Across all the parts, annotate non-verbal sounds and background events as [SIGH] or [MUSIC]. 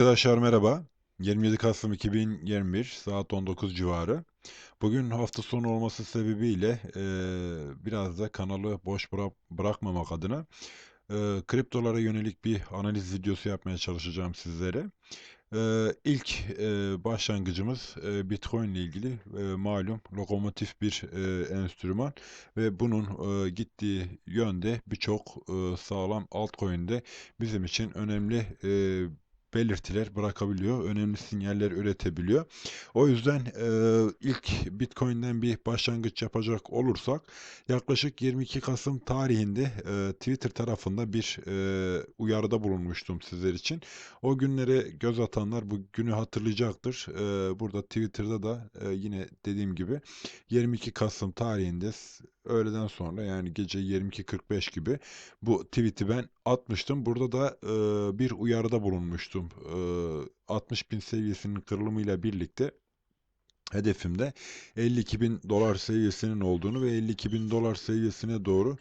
Arkadaşlar merhaba. 27 Kasım 2021 saat 19 civarı. Bugün hafta sonu olması sebebiyle eee, biraz da kanalı boş bıra- bırakmamak adına eee, kriptolara yönelik bir analiz videosu yapmaya çalışacağım sizlere. Eee ilk eee, başlangıcımız eee, Bitcoin ile ilgili eee, malum lokomotif bir eee, enstrüman ve bunun eee, gittiği yönde birçok eee, sağlam altcoin'de bizim için önemli eee, belirtiler bırakabiliyor, önemli sinyaller üretebiliyor. O yüzden eee, ilk Bitcoin'den bir başlangıç yapacak olursak yaklaşık 22 Kasım tarihinde eee, Twitter tarafında bir eee, uyarıda bulunmuştum sizler için. O günlere göz atanlar bu günü hatırlayacaktır. Eee, burada Twitter'da da eee, yine dediğim gibi 22 Kasım tarihinde öğleden sonra yani gece 22.45 gibi bu tweet'i ben atmıştım. Burada da eee, bir uyarıda bulunmuştum. Eee 60 bin seviyesinin kırılımıyla birlikte hedefimde 52 bin dolar seviyesinin olduğunu ve 52 bin dolar seviyesine doğru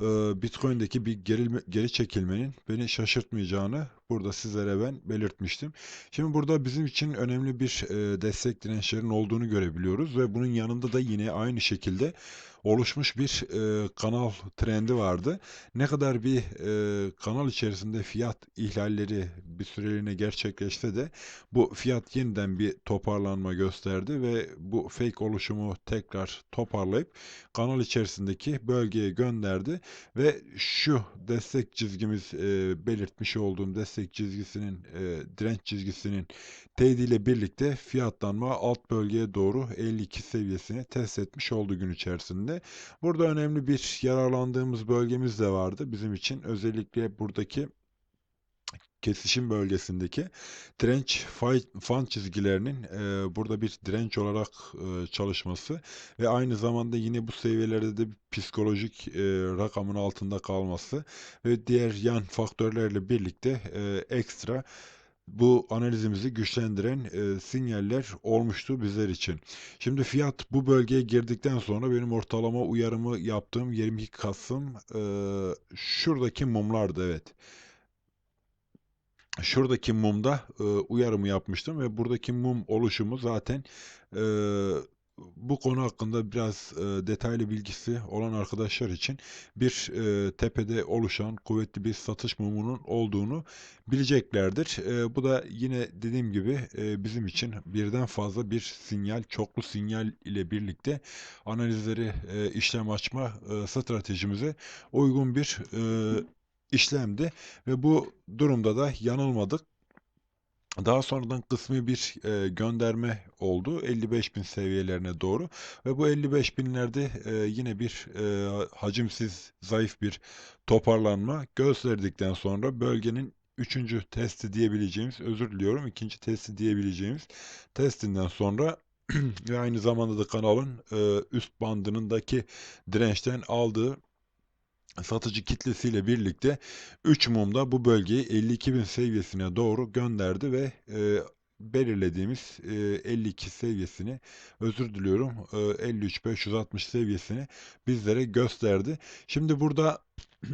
e, Bitcoin'deki bir gerilme, geri çekilmenin beni şaşırtmayacağını burada sizlere ben belirtmiştim. Şimdi burada bizim için önemli bir e, destek dirençlerin olduğunu görebiliyoruz ve bunun yanında da yine aynı şekilde oluşmuş bir e, kanal trendi vardı. Ne kadar bir e, kanal içerisinde fiyat ihlalleri bir süreliğine gerçekleşse de bu fiyat yeniden bir toparlanma gösterdi ve bu fake oluşumu tekrar toparlayıp kanal içerisindeki bölgeye gönderdi ve şu destek çizgimiz e, belirtmiş olduğum destek çizgisinin e, direnç çizgisinin teydiyle birlikte fiyatlanma alt bölgeye doğru 52 seviyesini test etmiş oldu gün içerisinde. Burada önemli bir yararlandığımız bölgemiz de vardı bizim için. Özellikle buradaki kesişim bölgesindeki direnç fan çizgilerinin e, burada bir direnç olarak e, çalışması ve aynı zamanda yine bu seviyelerde de bir psikolojik e, rakamın altında kalması ve diğer yan faktörlerle birlikte e, ekstra bu analizimizi güçlendiren e, sinyaller olmuştu bizler için. Şimdi fiyat bu bölgeye girdikten sonra benim ortalama uyarımı yaptığım 22 Kasım e, şuradaki mumlardı evet. Şuradaki mumda e, uyarımı yapmıştım ve buradaki mum oluşumu zaten e, bu konu hakkında biraz e, detaylı bilgisi olan arkadaşlar için bir e, tepede oluşan kuvvetli bir satış mumunun olduğunu bileceklerdir. E, bu da yine dediğim gibi e, bizim için birden fazla bir sinyal, çoklu sinyal ile birlikte analizleri e, işlem açma e, stratejimize uygun bir e, işlemdi ve bu durumda da yanılmadık. Daha sonradan kısmi bir e, gönderme oldu 55 bin seviyelerine doğru ve bu 55 binlerde e, yine bir e, hacimsiz zayıf bir toparlanma gösterdikten sonra bölgenin üçüncü testi diyebileceğimiz özür diliyorum ikinci testi diyebileceğimiz testinden sonra [CLEARS THROAT] ve aynı zamanda da kanalın e, üst bandınındaki dirençten aldığı satıcı kitlesiyle birlikte 3 mumda bu bölgeyi 52.000 seviyesine doğru gönderdi ve e, belirlediğimiz e, 52 seviyesini özür diliyorum e, 53.560 seviyesini bizlere gösterdi. Şimdi burada [CLEARS THROAT]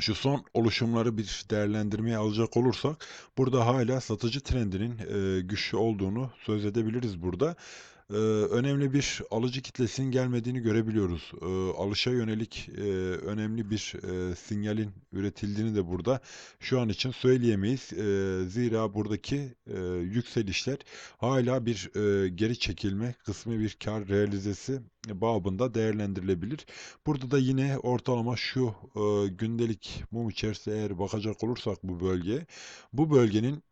şu son oluşumları bir değerlendirmeye alacak olursak burada hala satıcı trendinin e, güçlü olduğunu söz edebiliriz burada. E, önemli bir alıcı kitlesinin gelmediğini görebiliyoruz. E, alışa yönelik e, önemli bir e, sinyalin üretildiğini de burada şu an için söyleyemeyiz. E, zira buradaki e, yükselişler hala bir e, geri çekilme kısmı bir kar realizesi babında değerlendirilebilir. Burada da yine ortalama şu e, gündelik mum içerisinde eğer bakacak olursak bu bölgeye, bu bölgenin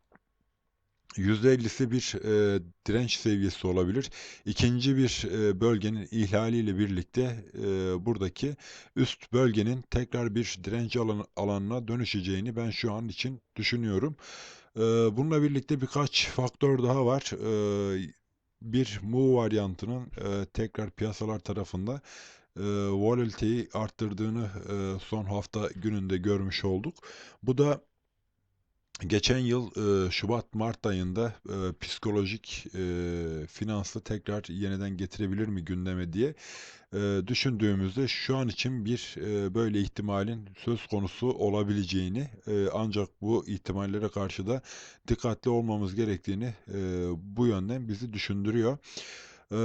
%50'si bir e, direnç seviyesi olabilir. İkinci bir e, bölgenin ihlaliyle birlikte e, buradaki üst bölgenin tekrar bir direnç alan, alanına dönüşeceğini ben şu an için düşünüyorum. E, bununla birlikte birkaç faktör daha var. E, bir move varyantının e, tekrar piyasalar tarafında e, volatiliteyi arttırdığını e, son hafta gününde görmüş olduk. Bu da Geçen yıl e, Şubat-Mart ayında e, psikolojik e, finansı tekrar yeniden getirebilir mi gündeme diye e, düşündüğümüzde şu an için bir e, böyle ihtimalin söz konusu olabileceğini e, ancak bu ihtimallere karşı da dikkatli olmamız gerektiğini e, bu yönden bizi düşündürüyor. E,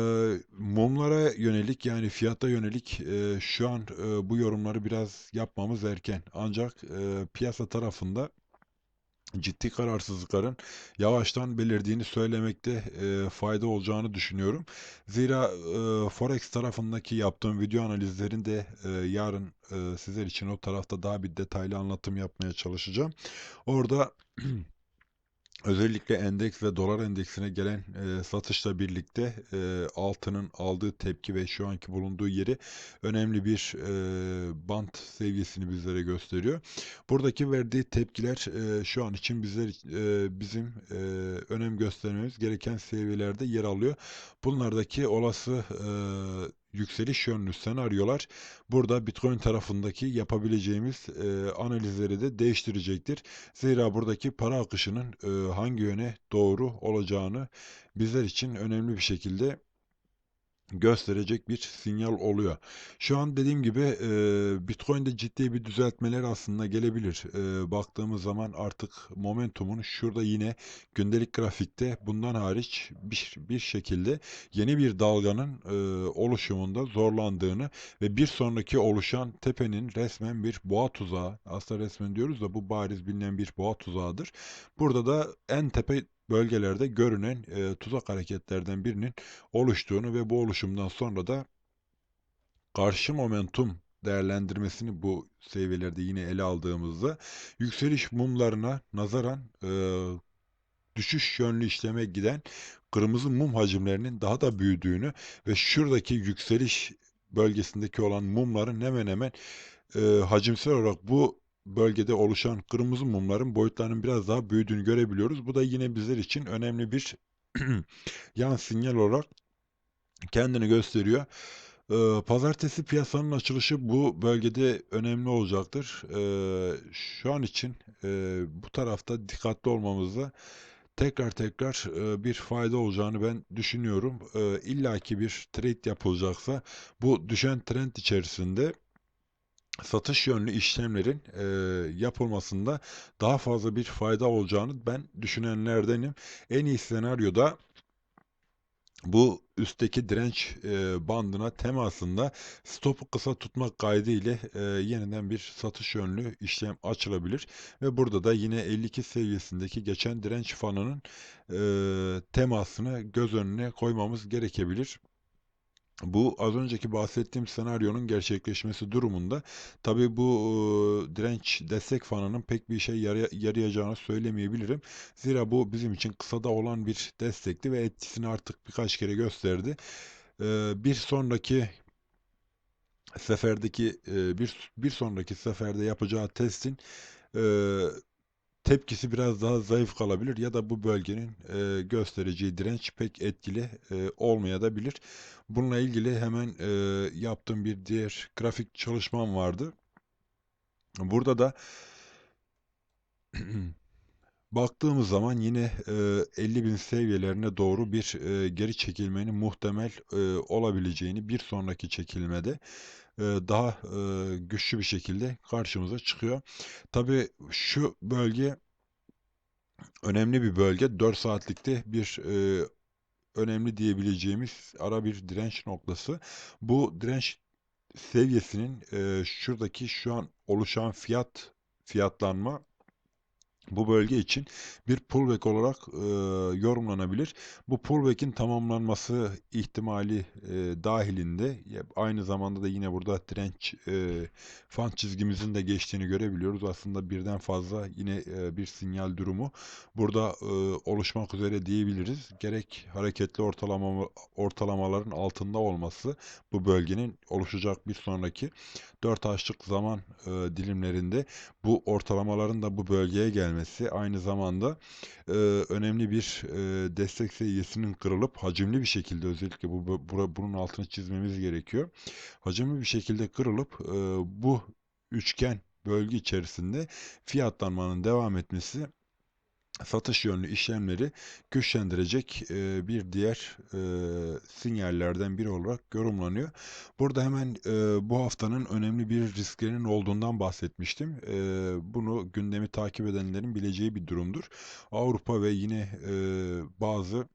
mumlara yönelik yani fiyata yönelik e, şu an e, bu yorumları biraz yapmamız erken ancak e, piyasa tarafında ciddi kararsızlıkların yavaştan belirdiğini söylemekte e, fayda olacağını düşünüyorum. Zira e, Forex tarafındaki yaptığım video analizlerinde e, yarın e, sizler için o tarafta daha bir detaylı anlatım yapmaya çalışacağım. Orada [CLEARS THROAT] Özellikle endeks ve dolar endeksine gelen e, satışla birlikte e, altının aldığı tepki ve şu anki bulunduğu yeri önemli bir e, bant seviyesini bizlere gösteriyor. Buradaki verdiği tepkiler e, şu an için bizler e, bizim e, önem göstermemiz gereken seviyelerde yer alıyor. Bunlardaki olası e, yükseliş yönlü senaryolar burada Bitcoin tarafındaki yapabileceğimiz e, analizleri de değiştirecektir. Zira buradaki para akışının e, hangi yöne doğru olacağını bizler için önemli bir şekilde gösterecek bir sinyal oluyor. Şu an dediğim gibi e, Bitcoin'de ciddi bir düzeltmeler aslında gelebilir. E, baktığımız zaman artık momentumun şurada yine gündelik grafikte bundan hariç bir, bir şekilde yeni bir dalganın e, oluşumunda zorlandığını ve bir sonraki oluşan tepenin resmen bir boğa tuzağı aslında resmen diyoruz da bu bariz bilinen bir boğa tuzağıdır. Burada da en tepe bölgelerde görünen e, tuzak hareketlerden birinin oluştuğunu ve bu oluşumdan sonra da karşı momentum değerlendirmesini bu seviyelerde yine ele aldığımızda yükseliş mumlarına nazaran e, düşüş yönlü işleme giden kırmızı mum hacimlerinin daha da büyüdüğünü ve şuradaki yükseliş bölgesindeki olan mumların hemen hemen e, hacimsel olarak bu bölgede oluşan kırmızı mumların boyutlarının biraz daha büyüdüğünü görebiliyoruz. Bu da yine bizler için önemli bir [CLEARS THROAT] yan sinyal olarak kendini gösteriyor. Ee, Pazartesi piyasanın açılışı bu bölgede önemli olacaktır. Ee, Şu an için e, bu tarafta dikkatli olmamızda tekrar tekrar e, bir fayda olacağını ben düşünüyorum. Ee, İlla ki bir trade yapılacaksa bu düşen trend içerisinde satış yönlü işlemlerin e, yapılmasında daha fazla bir fayda olacağını ben düşünenlerdenim. En iyi senaryoda bu üstteki direnç e, bandına temasında stopu kısa tutmak kaydıyla e, yeniden bir satış yönlü işlem açılabilir ve burada da yine 52 seviyesindeki geçen direnç fanının e, temasını göz önüne koymamız gerekebilir. Bu az önceki bahsettiğim senaryonun gerçekleşmesi durumunda tabi bu e, direnç destek fanının pek bir işe yaraya- yarayacağını söylemeyebilirim. Zira bu bizim için kısada olan bir destekti ve etkisini artık birkaç kere gösterdi. E, bir sonraki seferdeki e, bir bir sonraki seferde yapacağı testin e, tepkisi biraz daha zayıf kalabilir ya da bu bölgenin e, göstereceği direnç pek etkili e, olmayabilir. Bununla ilgili hemen e, yaptığım bir diğer grafik çalışmam vardı. Burada da [CLEARS THROAT] baktığımız zaman yine e, 50 bin seviyelerine doğru bir e, geri çekilmenin muhtemel e, olabileceğini bir sonraki çekilmede daha güçlü bir şekilde karşımıza çıkıyor. Tabii şu bölge önemli bir bölge. 4 saatlikte bir önemli diyebileceğimiz ara bir direnç noktası. Bu direnç seviyesinin şuradaki şu an oluşan fiyat fiyatlanma bu bölge için bir pullback olarak e, yorumlanabilir. Bu pullback'in tamamlanması ihtimali e, dahilinde aynı zamanda da yine burada direnç e, fan çizgimizin de geçtiğini görebiliyoruz. Aslında birden fazla yine e, bir sinyal durumu burada e, oluşmak üzere diyebiliriz. Gerek hareketli ortalama ortalamaların altında olması bu bölgenin oluşacak bir sonraki 4 açlık zaman e, dilimlerinde bu ortalamaların da bu bölgeye gelmesi aynı zamanda e, önemli bir e, destek seviyesinin kırılıp hacimli bir şekilde özellikle bu, bu bunun altını çizmemiz gerekiyor. Hacimli bir şekilde kırılıp e, bu üçgen bölge içerisinde fiyatlanmanın devam etmesi satış yönlü işlemleri güçlendirecek bir diğer sinyallerden biri olarak yorumlanıyor. Burada hemen bu haftanın önemli bir risklerinin olduğundan bahsetmiştim. Bunu gündemi takip edenlerin bileceği bir durumdur. Avrupa ve yine bazı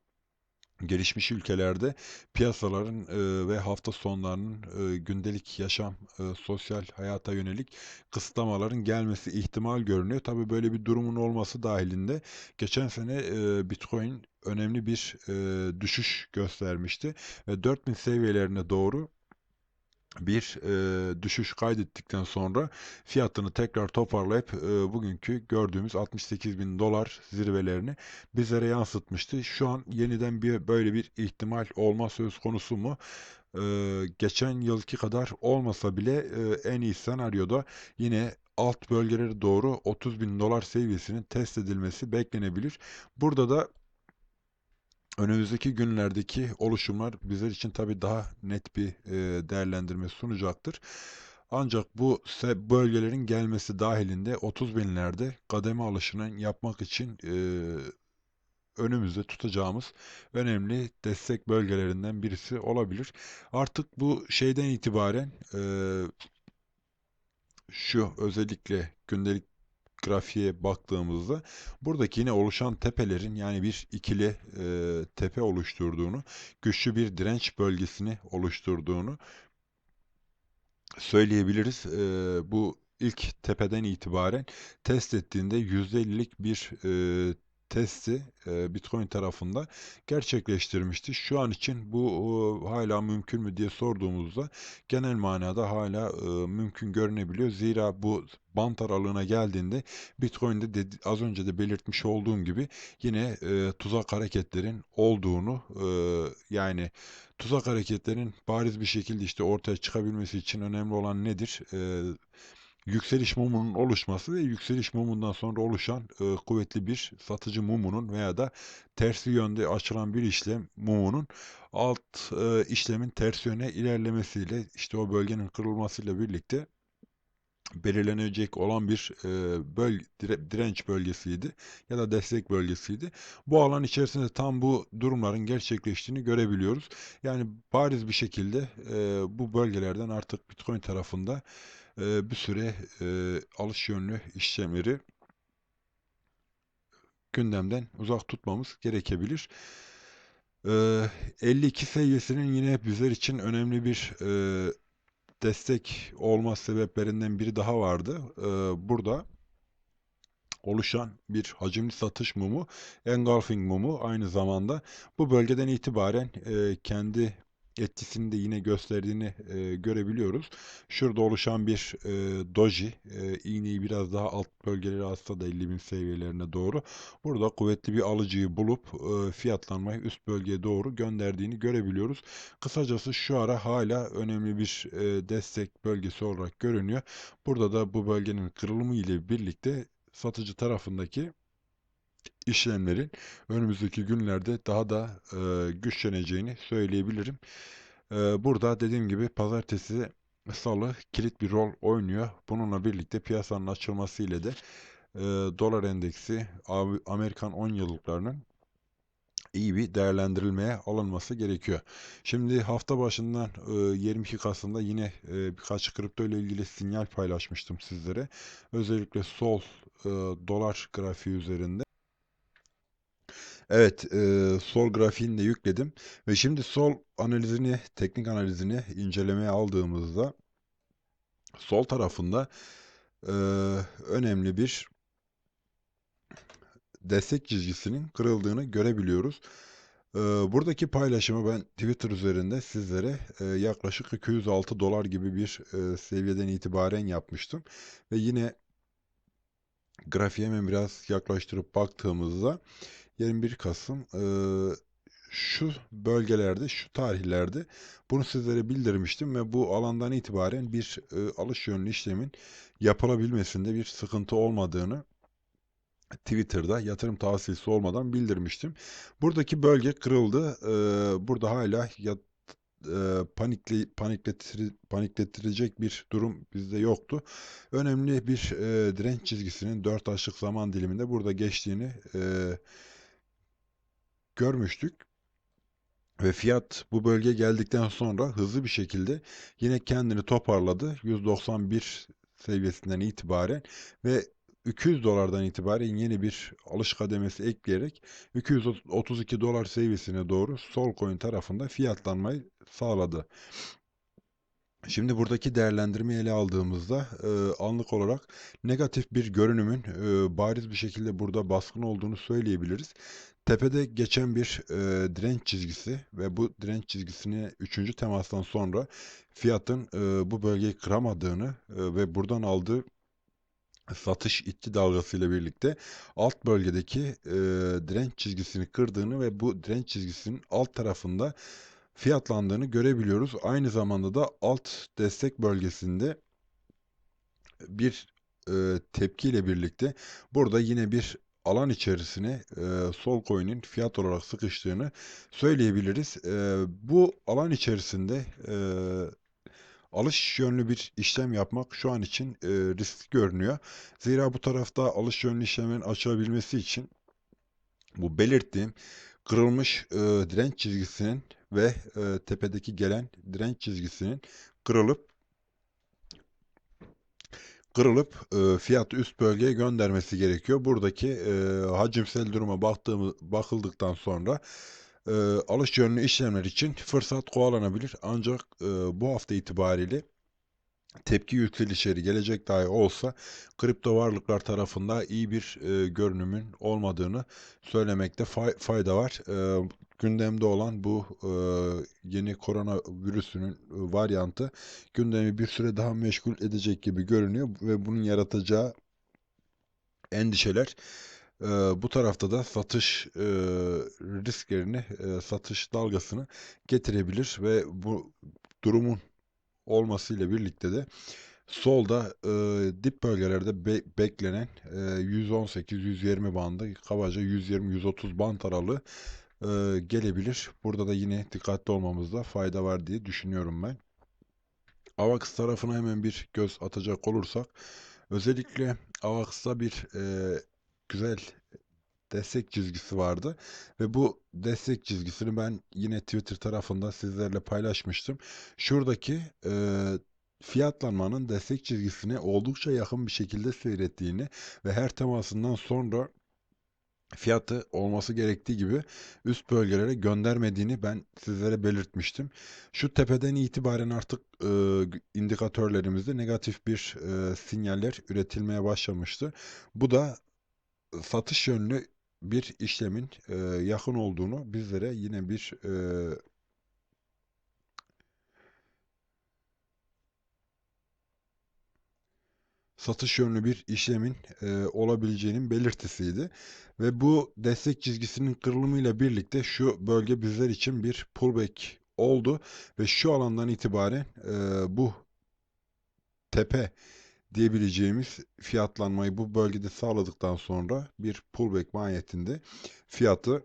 gelişmiş ülkelerde piyasaların e, ve hafta sonlarının e, gündelik yaşam, e, sosyal hayata yönelik kısıtlamaların gelmesi ihtimal görünüyor. Tabii böyle bir durumun olması dahilinde geçen sene e, Bitcoin önemli bir e, düşüş göstermişti ve 4000 seviyelerine doğru bir e, düşüş kaydettikten sonra fiyatını tekrar toparlayıp e, bugünkü gördüğümüz 68 bin dolar zirvelerini bizlere yansıtmıştı. Şu an yeniden bir böyle bir ihtimal olma söz konusu mu? E, geçen yılki kadar olmasa bile e, en iyi senaryoda yine alt bölgelere doğru 30 bin dolar seviyesinin test edilmesi beklenebilir. Burada da önümüzdeki günlerdeki oluşumlar bizler için tabii daha net bir e, değerlendirme sunacaktır. Ancak bu bölgelerin gelmesi dahilinde 30 binlerde kademe alışının yapmak için e, önümüzde tutacağımız önemli destek bölgelerinden birisi olabilir. Artık bu şeyden itibaren e, şu özellikle gündelik grafiğe baktığımızda buradaki yine oluşan tepelerin yani bir ikili e, tepe oluşturduğunu, güçlü bir direnç bölgesini oluşturduğunu söyleyebiliriz. E, bu ilk tepeden itibaren test ettiğinde %50'lik bir e, testi e, Bitcoin tarafında gerçekleştirmişti. Şu an için bu hala mümkün mü diye sorduğumuzda genel manada hala e, mümkün görünebiliyor. Zira bu bant aralığına geldiğinde Bitcoin'de dedi, az önce de belirtmiş olduğum gibi yine e, tuzak hareketlerin olduğunu yani tuzak hareketlerin bariz bir şekilde işte ortaya çıkabilmesi için önemli olan nedir? Yükseliş mumunun oluşması ve yükseliş mumundan sonra oluşan e, kuvvetli bir satıcı mumunun veya da tersi yönde açılan bir işlem mumunun alt e, işlemin ters yöne ilerlemesiyle işte o bölgenin kırılmasıyla birlikte belirlenecek olan bir e, böl dire, direnç bölgesiydi ya da destek bölgesiydi. Bu alan içerisinde tam bu durumların gerçekleştiğini görebiliyoruz. Yani bariz bir şekilde e, bu bölgelerden artık Bitcoin tarafında e, bir süre e, alış yönlü işlemleri gündemden uzak tutmamız gerekebilir. E, 52 seviyesinin yine bizler için önemli bir e, destek olma sebeplerinden biri daha vardı. E, burada oluşan bir hacimli satış mumu, engulfing mumu aynı zamanda bu bölgeden itibaren e, kendi etkisini de yine gösterdiğini e, görebiliyoruz. Şurada oluşan bir e, doji, e, iğneyi biraz daha alt bölgeleri atsa da 50.000 seviyelerine doğru. Burada kuvvetli bir alıcıyı bulup e, fiyatlanmayı üst bölgeye doğru gönderdiğini görebiliyoruz. Kısacası şu ara hala önemli bir e, destek bölgesi olarak görünüyor. Burada da bu bölgenin kırılımı ile birlikte satıcı tarafındaki işlemlerin önümüzdeki günlerde daha da e, güçleneceğini söyleyebilirim. E, burada dediğim gibi pazartesi salı kilit bir rol oynuyor. Bununla birlikte piyasanın açılması ile de e, dolar endeksi Amerikan 10 yıllıklarının iyi bir değerlendirilmeye alınması gerekiyor. Şimdi hafta başından 22 Kasım'da yine birkaç kripto ile ilgili sinyal paylaşmıştım sizlere. Özellikle sol dolar grafiği üzerinde. Evet, e, sol grafiğini de yükledim ve şimdi sol analizini, teknik analizini incelemeye aldığımızda sol tarafında e, önemli bir destek çizgisinin kırıldığını görebiliyoruz. E, buradaki paylaşımı ben Twitter üzerinde sizlere e, yaklaşık 206 dolar gibi bir e, seviyeden itibaren yapmıştım ve yine grafiğe biraz yaklaştırıp baktığımızda 21 Kasım e, şu bölgelerde, şu tarihlerde bunu sizlere bildirmiştim ve bu alandan itibaren bir e, alış yönlü işlemin yapılabilmesinde bir sıkıntı olmadığını Twitter'da yatırım tavsiyesi olmadan bildirmiştim. Buradaki bölge kırıldı. E, burada hala yat, e, panikle, panikletir, paniklettirecek bir durum bizde yoktu. Önemli bir e, direnç çizgisinin 4 aylık zaman diliminde burada geçtiğini e, görmüştük. Ve fiyat bu bölge geldikten sonra hızlı bir şekilde yine kendini toparladı. 191 seviyesinden itibaren ve 200 dolardan itibaren yeni bir alış kademesi ekleyerek 232 dolar seviyesine doğru Solcoin tarafında fiyatlanmayı sağladı. Şimdi buradaki değerlendirmeyi ele aldığımızda e, anlık olarak negatif bir görünümün e, bariz bir şekilde burada baskın olduğunu söyleyebiliriz. Tepede geçen bir e, direnç çizgisi ve bu direnç çizgisini 3. temastan sonra fiyatın e, bu bölgeyi kıramadığını e, ve buradan aldığı satış itki dalgasıyla birlikte alt bölgedeki e, direnç çizgisini kırdığını ve bu direnç çizgisinin alt tarafında fiyatlandığını görebiliyoruz. Aynı zamanda da alt destek bölgesinde bir e, tepkiyle birlikte burada yine bir alan içerisine e, sol coin'in fiyat olarak sıkıştığını söyleyebiliriz. E, bu alan içerisinde e, alış yönlü bir işlem yapmak şu an için e, riskli görünüyor. Zira bu tarafta alış yönlü işlemin açılabilmesi için bu belirttiğim kırılmış e, direnç çizgisinin ve e, tepedeki gelen direnç çizgisinin kırılıp kırılıp e, fiyat üst bölgeye göndermesi gerekiyor. Buradaki e, hacimsel duruma baktığımız bakıldıktan sonra e, alış yönlü işlemler için fırsat kovalanabilir. Ancak e, bu hafta itibariyle tepki yükselişleri gelecek dahi olsa kripto varlıklar tarafında iyi bir e, görünümün olmadığını söylemekte fay fayda var. E, gündemde olan bu e, yeni korona virüsünün e, varyantı gündemi bir süre daha meşgul edecek gibi görünüyor ve bunun yaratacağı endişeler e, bu tarafta da satış e, risklerini, e, satış dalgasını getirebilir ve bu durumun olmasıyla birlikte de solda e, dip bölgelerde be, beklenen e, 118-120 bandı kabaca 120-130 band aralığı e, gelebilir. Burada da yine dikkatli olmamızda fayda var diye düşünüyorum ben. AVAX tarafına hemen bir göz atacak olursak özellikle AVAX'ta bir e, güzel destek çizgisi vardı ve bu destek çizgisini ben yine Twitter tarafında sizlerle paylaşmıştım. Şuradaki e, fiyatlanmanın destek çizgisine oldukça yakın bir şekilde seyrettiğini ve her temasından sonra fiyatı olması gerektiği gibi üst bölgelere göndermediğini ben sizlere belirtmiştim. Şu tepeden itibaren artık e, indikatörlerimizde negatif bir e, sinyaller üretilmeye başlamıştı. Bu da satış yönlü bir işlemin e, yakın olduğunu bizlere yine bir e, satış yönlü bir işlemin e, olabileceğinin belirtisiydi. Ve bu destek çizgisinin kırılımıyla birlikte şu bölge bizler için bir pullback oldu ve şu alandan itibaren e, bu tepe diyebileceğimiz fiyatlanmayı bu bölgede sağladıktan sonra bir pullback mahiyetinde fiyatı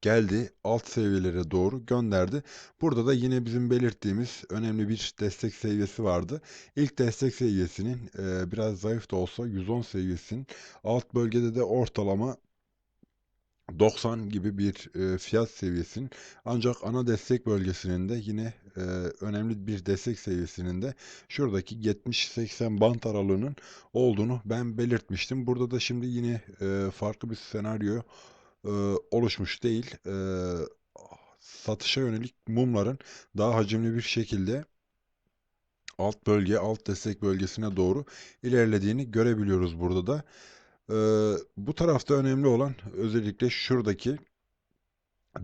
geldi alt seviyelere doğru gönderdi. Burada da yine bizim belirttiğimiz önemli bir destek seviyesi vardı. İlk destek seviyesinin e, biraz zayıf da olsa 110 seviyesinin alt bölgede de ortalama 90 gibi bir e, fiyat seviyesinin ancak ana destek bölgesinin de yine e, önemli bir destek seviyesinin de şuradaki 70-80 bant aralığının olduğunu ben belirtmiştim. Burada da şimdi yine e, farklı bir senaryo e, oluşmuş değil. E, satışa yönelik mumların daha hacimli bir şekilde alt bölge, alt destek bölgesine doğru ilerlediğini görebiliyoruz burada da. Ee, bu tarafta önemli olan özellikle şuradaki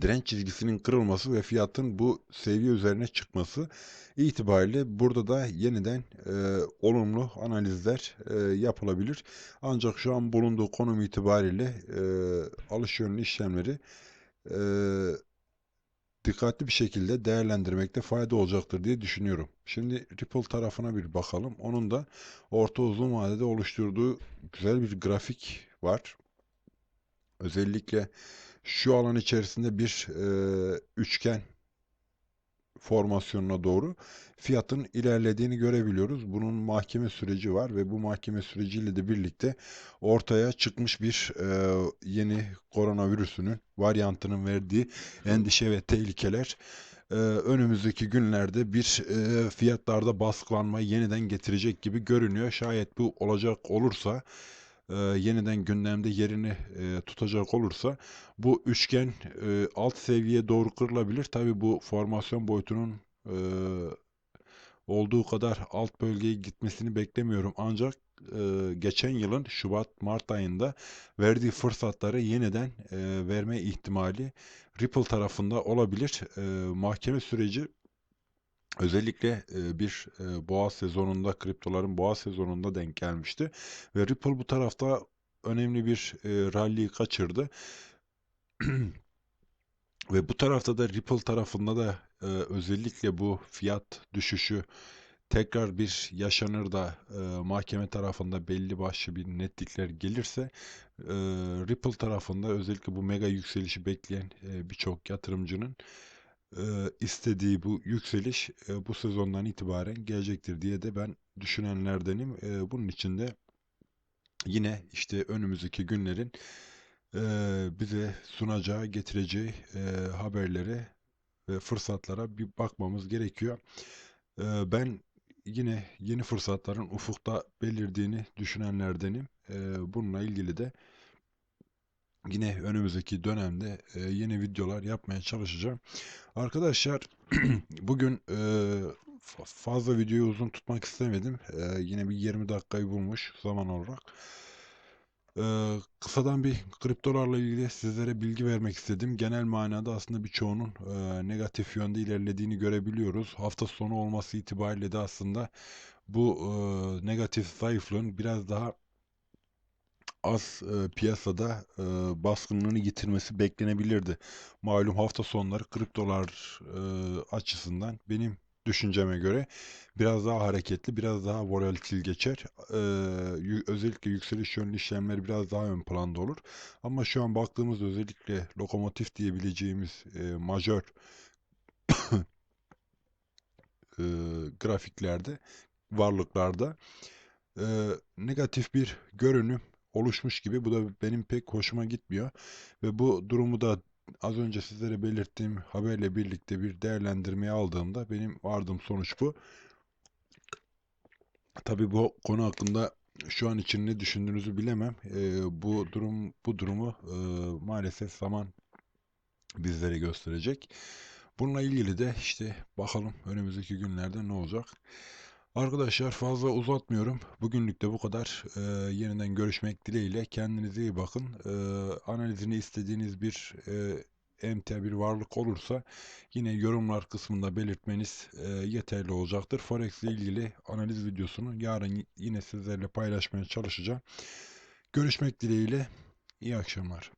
direnç çizgisinin kırılması ve fiyatın bu seviye üzerine çıkması itibariyle burada da yeniden e, olumlu analizler e, yapılabilir. Ancak şu an bulunduğu konum itibariyle e, alış yönlü işlemleri e, dikkatli bir şekilde değerlendirmekte fayda olacaktır diye düşünüyorum. Şimdi Ripple tarafına bir bakalım. Onun da orta uzun vadede oluşturduğu güzel bir grafik var. Özellikle şu alan içerisinde bir e, üçgen formasyonuna doğru fiyatın ilerlediğini görebiliyoruz. Bunun mahkeme süreci var ve bu mahkeme süreciyle de birlikte ortaya çıkmış bir e, yeni koronavirüsünün varyantının verdiği endişe ve tehlikeler e, önümüzdeki günlerde bir e, fiyatlarda baskılanmayı yeniden getirecek gibi görünüyor. Şayet bu olacak olursa e, yeniden gündemde yerini e, tutacak olursa bu üçgen e, alt seviyeye doğru kırılabilir. Tabi bu formasyon boyutunun e, olduğu kadar alt bölgeye gitmesini beklemiyorum. Ancak e, geçen yılın Şubat-Mart ayında verdiği fırsatları yeniden e, verme ihtimali Ripple tarafında olabilir. E, mahkeme süreci özellikle bir boğa sezonunda, kriptoların boğa sezonunda denk gelmişti. Ve Ripple bu tarafta önemli bir rally'yi kaçırdı. [CLEARS THROAT] Ve bu tarafta da Ripple tarafında da özellikle bu fiyat düşüşü tekrar bir yaşanır da e, mahkeme tarafında belli başlı bir netlikler gelirse e, Ripple tarafında özellikle bu mega yükselişi bekleyen e, birçok yatırımcının e, istediği bu yükseliş e, bu sezondan itibaren gelecektir diye de ben düşünenlerdenim. E, bunun için de yine işte önümüzdeki günlerin e, bize sunacağı, getireceği e, haberlere ve fırsatlara bir bakmamız gerekiyor. E, ben yine yeni fırsatların ufukta belirdiğini düşünenlerdenim. E, bununla ilgili de yine önümüzdeki dönemde e, yeni videolar yapmaya çalışacağım. Arkadaşlar [CLEARS THROAT] bugün e, fazla videoyu uzun tutmak istemedim. E, yine bir 20 dakikayı bulmuş zaman olarak. Ee, kısadan bir kriptolarla ilgili sizlere bilgi vermek istedim. Genel manada aslında birçoğunun e, negatif yönde ilerlediğini görebiliyoruz. Hafta sonu olması itibariyle de aslında bu e, negatif zayıflığın biraz daha az e, piyasada e, baskınlığını yitirmesi beklenebilirdi. Malum hafta sonları kriptolar e, açısından benim düşünceme göre biraz daha hareketli, biraz daha volatil geçer. Ee, özellikle yükseliş yönlü işlemler biraz daha ön planda olur. Ama şu an baktığımız özellikle lokomotif diyebileceğimiz e, majör [COUGHS] e, grafiklerde, varlıklarda e, negatif bir görünüm oluşmuş gibi. Bu da benim pek hoşuma gitmiyor. Ve bu durumu da az önce sizlere belirttiğim haberle birlikte bir değerlendirmeye aldığımda benim vardığım sonuç bu. Tabii bu konu hakkında şu an için ne düşündüğünüzü bilemem. E, bu durum bu durumu e, maalesef zaman bizlere gösterecek. Bununla ilgili de işte bakalım önümüzdeki günlerde ne olacak. Arkadaşlar fazla uzatmıyorum. Bugünlük de bu kadar. Ee, yeniden görüşmek dileğiyle. Kendinize iyi bakın. Ee, analizini istediğiniz bir e, emtia bir varlık olursa yine yorumlar kısmında belirtmeniz e, yeterli olacaktır. Forex ile ilgili analiz videosunu yarın yine sizlerle paylaşmaya çalışacağım. Görüşmek dileğiyle. İyi akşamlar.